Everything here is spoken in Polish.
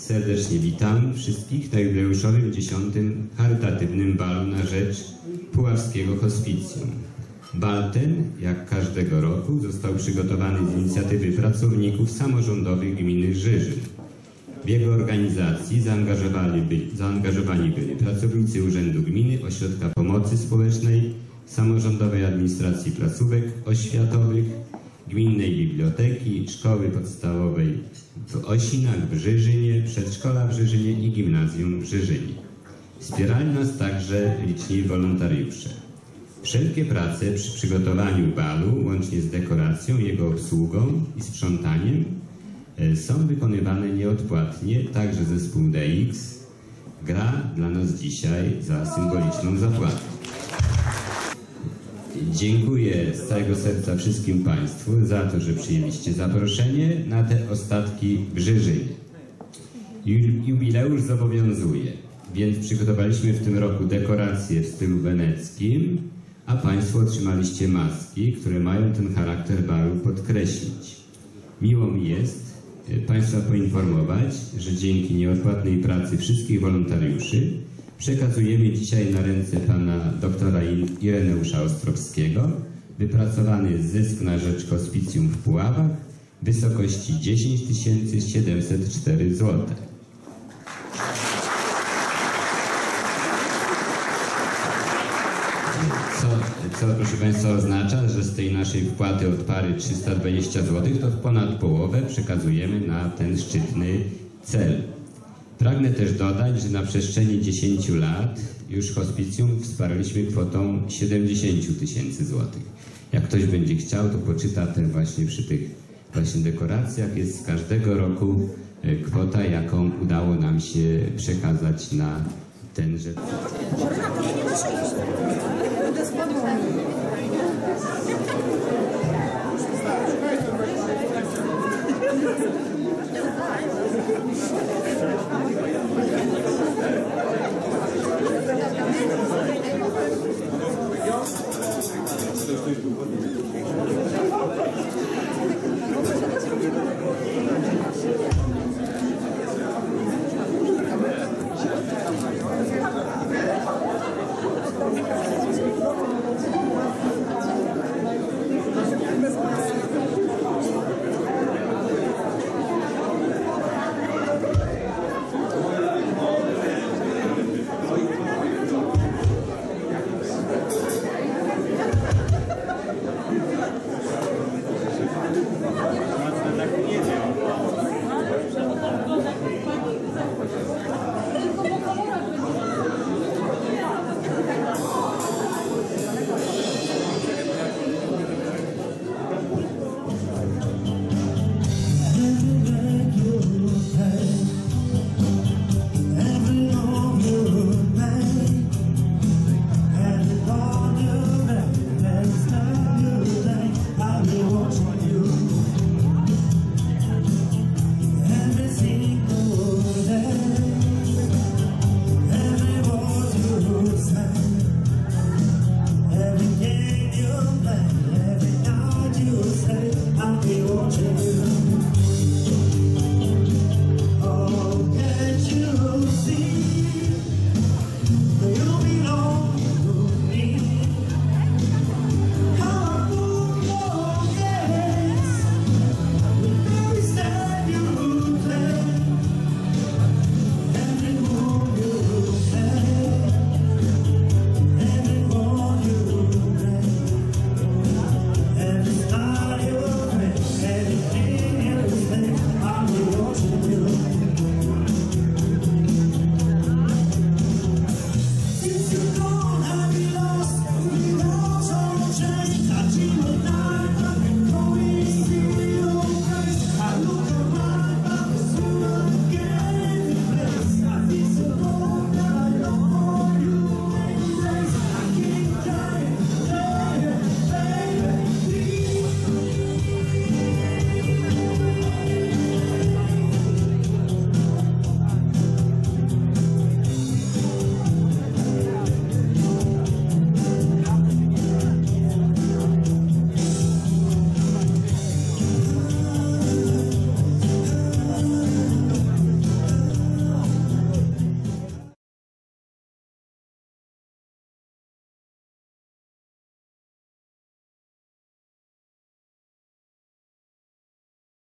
Serdecznie witam wszystkich na jubileuszowym dziesiątym charytatywnym balu na rzecz Puławskiego Hospicjum. Bal ten, jak każdego roku, został przygotowany z inicjatywy pracowników samorządowych gminy Żyżyn. W jego organizacji zaangażowani byli, zaangażowani byli pracownicy Urzędu Gminy, Ośrodka Pomocy Społecznej, Samorządowej Administracji Placówek Oświatowych, Gminnej Biblioteki, Szkoły Podstawowej w Osinach w Żyżynie, Przedszkola w Żyżynie i Gimnazjum w Żyżynie. Wspierali nas także liczni wolontariusze. Wszelkie prace przy przygotowaniu balu, łącznie z dekoracją, jego obsługą i sprzątaniem, e, są wykonywane nieodpłatnie, także zespół DX gra dla nas dzisiaj za symboliczną zapłatę. Dziękuję z całego serca wszystkim Państwu za to, że przyjęliście zaproszenie na te ostatki. Ju- Jubileusz zobowiązuje, więc przygotowaliśmy w tym roku dekoracje w stylu weneckim, a Państwo otrzymaliście maski, które mają ten charakter balu podkreślić. Miło mi jest e, Państwa poinformować, że dzięki nieodpłatnej pracy wszystkich wolontariuszy przekazujemy dzisiaj na ręce pana doktora Ireneusza Ostrowskiego wypracowany zysk na rzecz hospicjum w Puławach w wysokości 10 704 zł. Co proszę Państwa oznacza, że z tej naszej wpłaty od pary 320 zł to w ponad połowę przekazujemy na ten szczytny cel. Pragnę też dodać, że na przestrzeni 10 lat już hospicjum wsparliśmy kwotą 70 tysięcy złotych. Jak ktoś będzie chciał, to poczyta ten właśnie przy tych właśnie dekoracjach. Jest z każdego roku e, kwota, jaką udało nam się przekazać na tenże Everything